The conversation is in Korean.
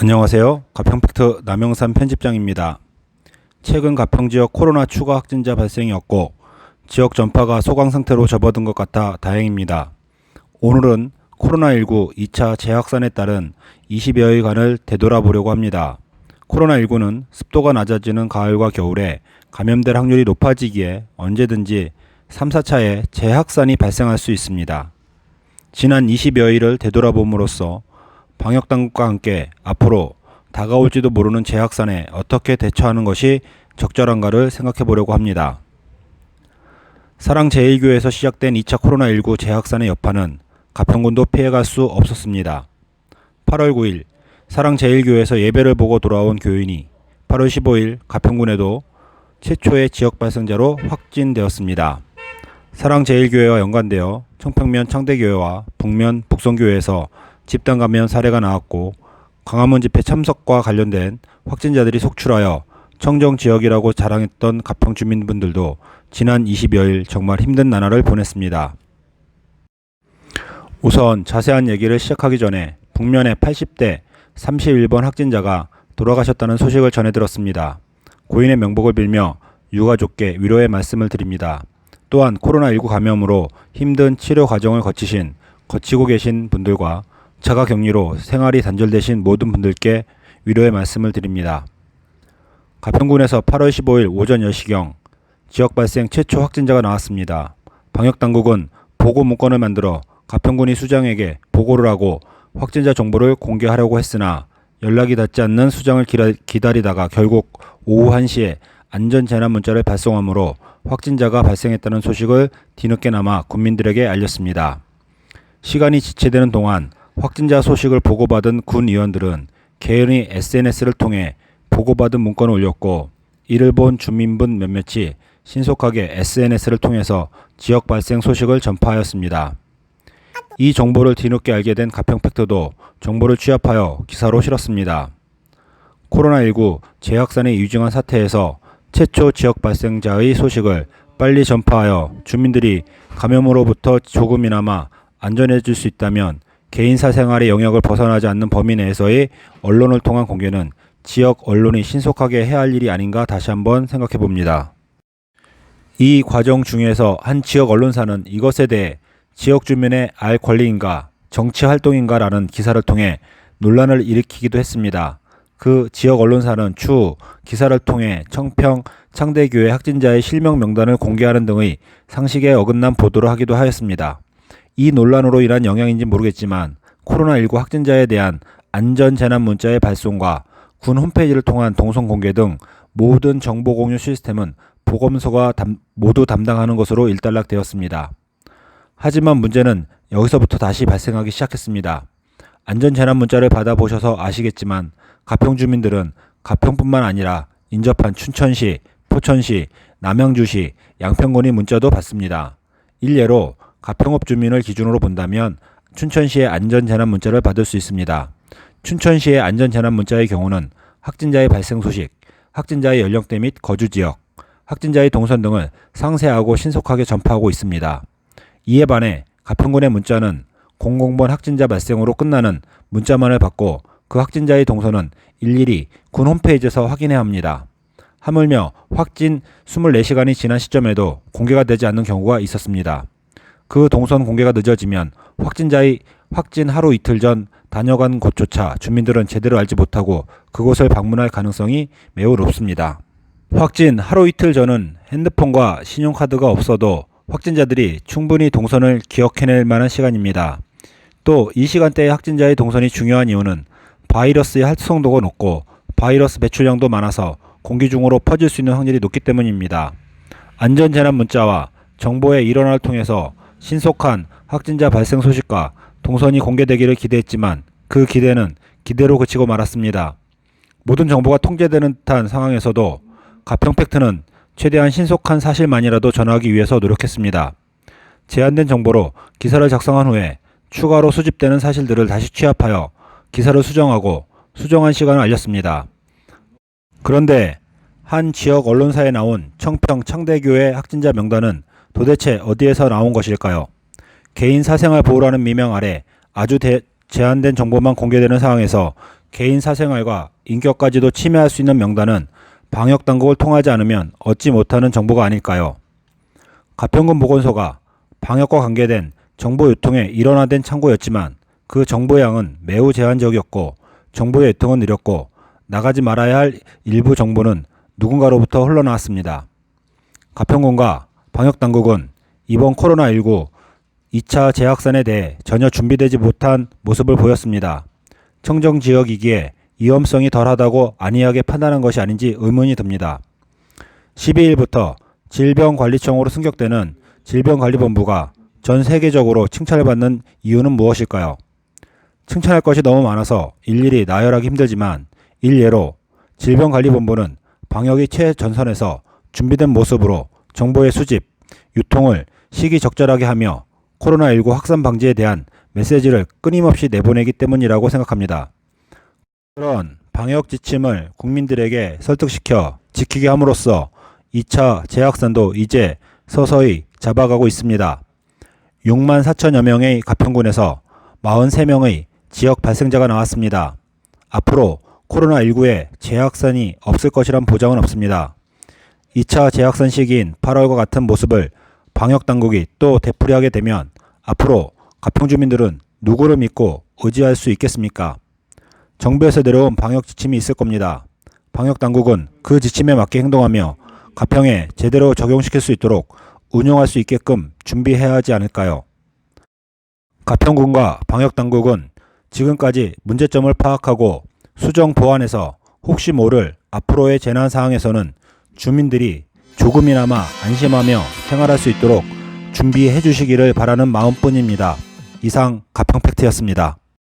안녕하세요. 가평팩트 남영산 편집장입니다. 최근 가평 지역 코로나 추가 확진자 발생이었고 지역 전파가 소강 상태로 접어든 것 같아 다행입니다. 오늘은 코로나19 2차 재확산에 따른 20여일간을 되돌아보려고 합니다. 코로나19는 습도가 낮아지는 가을과 겨울에 감염될 확률이 높아지기에 언제든지 3, 4차의 재확산이 발생할 수 있습니다. 지난 20여일을 되돌아봄으로써 방역당국과 함께 앞으로 다가올지도 모르는 재확산에 어떻게 대처하는 것이 적절한가를 생각해 보려고 합니다. 사랑제일교회에서 시작된 2차 코로나19 재확산의 여파는 가평군도 피해갈 수 없었습니다. 8월 9일 사랑제일교회에서 예배를 보고 돌아온 교인이 8월 15일 가평군에도 최초의 지역 발생자로 확진되었습니다. 사랑제일교회와 연관되어 청평면 창대교회와 북면 북성교회에서 집단 감염 사례가 나왔고 광화문 집회 참석과 관련된 확진자들이 속출하여 청정 지역이라고 자랑했던 가평 주민분들도 지난 20여일 정말 힘든 나날을 보냈습니다. 우선 자세한 얘기를 시작하기 전에 북면의 80대 31번 확진자가 돌아가셨다는 소식을 전해 들었습니다. 고인의 명복을 빌며 유가족께 위로의 말씀을 드립니다. 또한 코로나19 감염으로 힘든 치료 과정을 거치신 거치고 계신 분들과 자가 격리로 생활이 단절되신 모든 분들께 위로의 말씀을 드립니다. 가평군에서 8월 15일 오전 10시경 지역 발생 최초 확진자가 나왔습니다. 방역 당국은 보고 문건을 만들어 가평군이 수장에게 보고를 하고 확진자 정보를 공개하려고 했으나 연락이 닿지 않는 수장을 기다리다가 결국 오후 1시에 안전재난 문자를 발송하므로 확진자가 발생했다는 소식을 뒤늦게나마 국민들에게 알렸습니다. 시간이 지체되는 동안 확진자 소식을 보고받은 군 의원들은 개인의 SNS를 통해 보고받은 문건을 올렸고 이를 본 주민분 몇몇이 신속하게 SNS를 통해서 지역 발생 소식을 전파하였습니다. 이 정보를 뒤늦게 알게 된 가평팩트도 정보를 취합하여 기사로 실었습니다. 코로나19 재확산의 유증한 사태에서 최초 지역 발생자의 소식을 빨리 전파하여 주민들이 감염으로부터 조금이나마 안전해질 수 있다면 개인 사 생활의 영역을 벗어나지 않는 범위 내에서의 언론을 통한 공개는 지역 언론이 신속하게 해야 할 일이 아닌가 다시 한번 생각해 봅니다. 이 과정 중에서 한 지역 언론사는 이것에 대해 지역 주민의 알 권리인가 정치 활동인가라는 기사를 통해 논란을 일으키기도 했습니다. 그 지역 언론사는 추후 기사를 통해 청평 창대교회 확진자의 실명 명단을 공개하는 등의 상식에 어긋난 보도를 하기도 하였습니다. 이 논란으로 인한 영향인지 모르겠지만 코로나19 확진자에 대한 안전 재난 문자의 발송과 군 홈페이지를 통한 동선 공개 등 모든 정보 공유 시스템은 보건소가 담- 모두 담당하는 것으로 일단락되었습니다. 하지만 문제는 여기서부터 다시 발생하기 시작했습니다. 안전 재난 문자를 받아보셔서 아시겠지만 가평 주민들은 가평뿐만 아니라 인접한 춘천시, 포천시, 남양주시, 양평군이 문자도 받습니다. 일례로 가평업 주민을 기준으로 본다면 춘천시의 안전재난 문자를 받을 수 있습니다. 춘천시의 안전재난 문자의 경우는 확진자의 발생 소식, 확진자의 연령대 및 거주 지역, 확진자의 동선 등을 상세하고 신속하게 전파하고 있습니다. 이에 반해 가평군의 문자는 00번 확진자 발생으로 끝나는 문자만을 받고 그 확진자의 동선은 일일이 군 홈페이지에서 확인해야 합니다. 하물며 확진 24시간이 지난 시점에도 공개가 되지 않는 경우가 있었습니다. 그 동선 공개가 늦어지면 확진자의 확진 하루 이틀 전 다녀간 곳조차 주민들은 제대로 알지 못하고 그곳을 방문할 가능성이 매우 높습니다. 확진 하루 이틀 전은 핸드폰과 신용카드가 없어도 확진자들이 충분히 동선을 기억해낼 만한 시간입니다. 또 이 시간대에 확진자의 동선이 중요한 이유는 바이러스의 활성도가 높고 바이러스 배출량도 많아서 공기 중으로 퍼질 수 있는 확률이 높기 때문입니다. 안전재난 문자와 정보의 일원화를 통해서 신속한 확진자 발생 소식과 동선이 공개되기를 기대했지만 그 기대는 기대로 그치고 말았습니다. 모든 정보가 통제되는 듯한 상황에서도 가평팩트는 최대한 신속한 사실만이라도 전하기 위해서 노력했습니다. 제한된 정보로 기사를 작성한 후에 추가로 수집되는 사실들을 다시 취합하여 기사를 수정하고 수정한 시간을 알렸습니다. 그런데 한 지역 언론사에 나온 청평 창대교회 확진자 명단은 도대체 어디에서 나온 것일까요? 개인 사생활 보호라는 미명 아래 아주 대- 제한된 정보만 공개되는 상황에서 개인 사생활과 인격까지도 침해할 수 있는 명단은 방역 당국을 통하지 않으면 얻지 못하는 정보가 아닐까요? 가평군 보건소가 방역과 관계된 정보 유통에 일원화된 창고였지만 그 정보 양은 매우 제한적이었고 정보의 유통은 느렸고 나가지 말아야 할 일부 정보는 누군가로부터 흘러나왔습니다. 가평군과 방역당국은 이번 코로나19 2차 재확산에 대해 전혀 준비되지 못한 모습을 보였습니다. 청정 지역이기에 위험성이 덜하다고 안이하게 판단한 것이 아닌지 의문이 듭니다. 12일부터 질병관리청으로 승격되는 질병관리본부가 전 세계적으로 칭찬을 받는 이유는 무엇일까요? 칭찬할 것이 너무 많아서 일일이 나열하기 힘들지만 일례로 질병관리본부는 방역이 최전선에서 준비된 모습으로 정보의 수집, 유통을 시기적절하게 하며 코로나19 확산 방지에 대한 메시지를 끊임없이 내보내기 때문이라고 생각합니다. 그런 방역 지침을 국민들에게 설득시켜 지키게 함으로써 2차 재확산도 이제 서서히 잡아가고 있습니다. 6만 4천여 명의 가평군에서 43명의 지역 발생자가 나왔습니다. 앞으로 코로나19의 재확산이 없을 것이란 보장은 없습니다. 2차 재확산 시기인 8월과 같은 모습을 방역 당국이 또 되풀이하게 되면 앞으로 가평 주민들은 누구를 믿고 의지할 수 있겠습니까? 정부에서 내려온 방역 지침이 있을 겁니다. 방역 당국은 그 지침에 맞게 행동하며 가평에 제대로 적용시킬 수 있도록 운영할 수 있게끔 준비해야 하지 않을까요? 가평군과 방역 당국은 지금까지 문제점을 파악하고 수정 보완해서 혹시 모를 앞으로의 재난 상황에서는 주민들이 조금이나마 안심하며 생활할 수 있도록 준비해 주시기를 바라는 마음뿐입니다. 이상 가평 팩트였습니다.